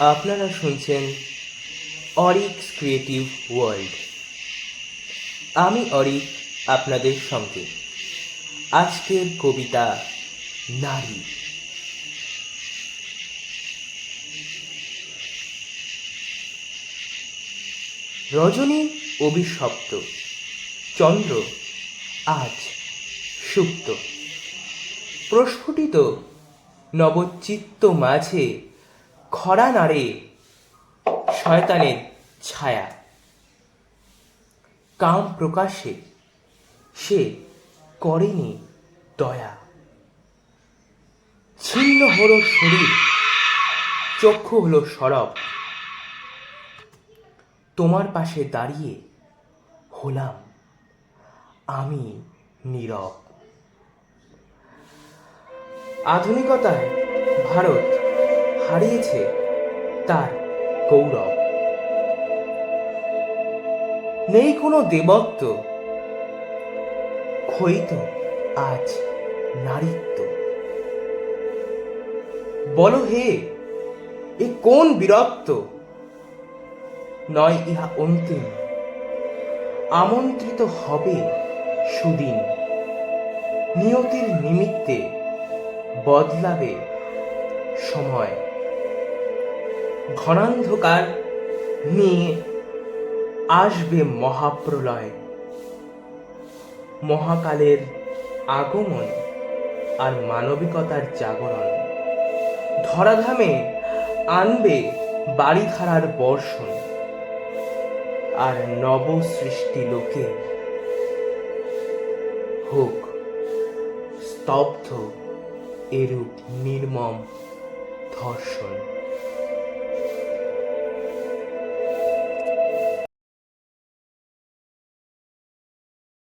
আপনারা শুনছেন Orix creative world. আমি অরিক, আপনাদের সঙ্গে। আজকের কবিতা, নারী। রজনী অভিশপ্ত, চন্দ্র আজ সুপ্ত। প্রস্ফুটিত নবচিত্ত মাঝে খরা নাড়ে শয়তানের ছায়া। কাম প্রকাশে সে করেনি দয়া। ছিন্ন হলো শরীর, চক্ষু হলো সরব। তোমার পাশে দাঁড়িয়ে হলাম আমি নীরব। আধুনিকতায় ভারত হারিয়েছে তার গৌরব। নেই কোনো দেবত্ব, ক্ষয়িত আজ নারীত্ব। বলো হে, এ কোন বিরক্ত নয় ইহা অন্তিম, আমন্ত্রিত হবে সুদিন। নিয়তির নিমিত্তে বদলাবে সময়। ঘনান্ধকার নিয়ে আসবে মহাপ্রলয়। মহাকালের আগমন আর মানবিকতার জাগরণ। ধরাধামে আনবে বাড়িধারার বর্ষণ। আর নব সৃষ্টি লোকে হোক স্তব্ধ এরূপ নির্মম ধর্ষণ।